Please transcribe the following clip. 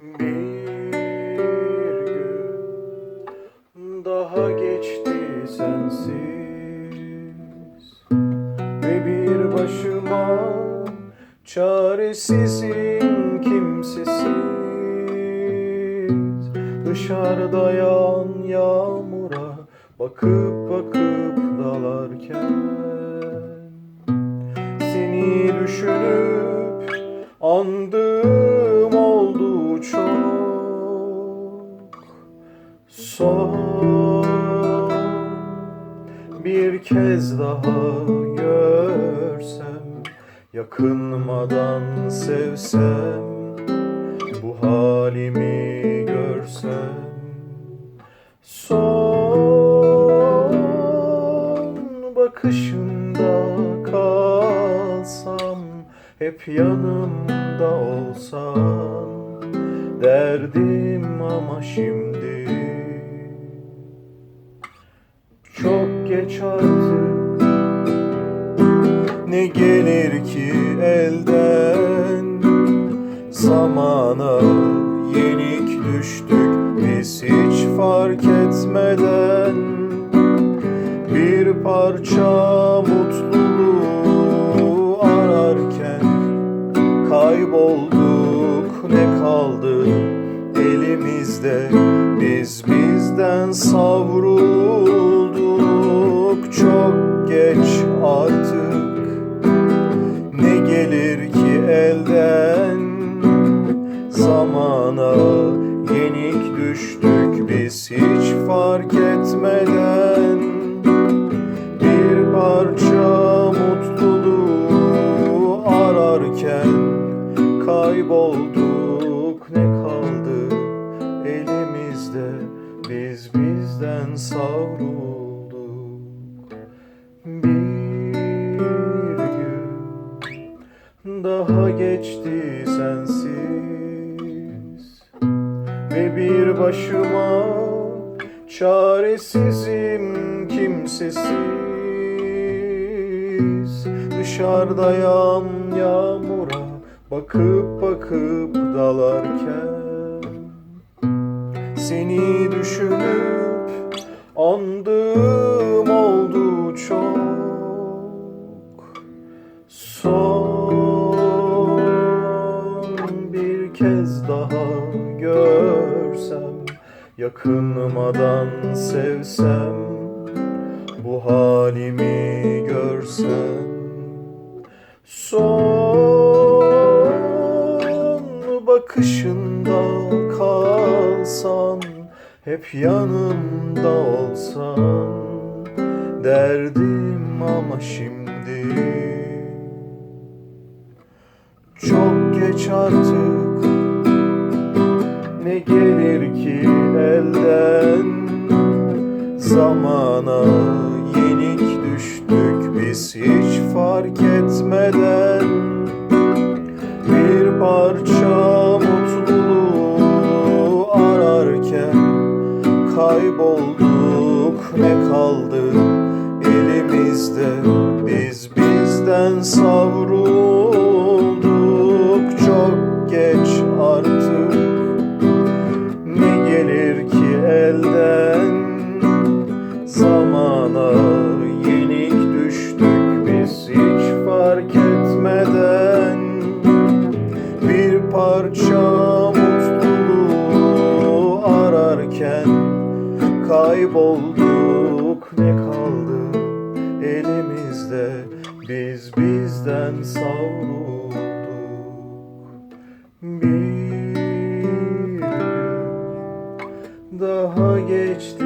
Bir gün daha geçti sensiz. Ve bir başıma çaresizim kimsesiz. Dışarıda yağan yağmura bakıp bakıp dalarken Seni düşünüp andığım Son bir kez daha görsem Yakınmadan sevsem Bu halimi görsem. Son bakışında kalsam Hep yanımda olsan Derdim ama şimdi geç artık Ne gelir ki elden? Zamana yenik düştük Biz hiç fark etmeden. Bir parça mutluluğu ararken Kaybolduk. Ne kaldı elimizde? Biz bizden savrulduk Çok geç artık. Ne gelir ki elden? Zamana yenik düştük biz hiç fark etmeden. Bir parça mutluluğu ararken Kaybolduk. Ne kaldı elimizde? Biz bizden savrulduk geçti sensiz. Ve bir başıma çaresizim kimsesiz. Dışarıda yağan yağmura bakıp bakıp dalarken Seni düşünüp andığım oldu çok Yakınmadan sevsem Bu halimi görsen Son bakışında kalsan Hep yanımda olsan. Derdim ama şimdi çok geç artık. Ne gelir ki elden Zamana yenik düştük Biz hiç fark etmeden. Bir parça mutluluğu ararken Kaybolduk. Ne kaldı elimizde? Biz bizden savrulduk parça mutluluğu ararken Kaybolduk. Ne kaldı elimizde? Biz bizden savrulduk. Bir daha geçti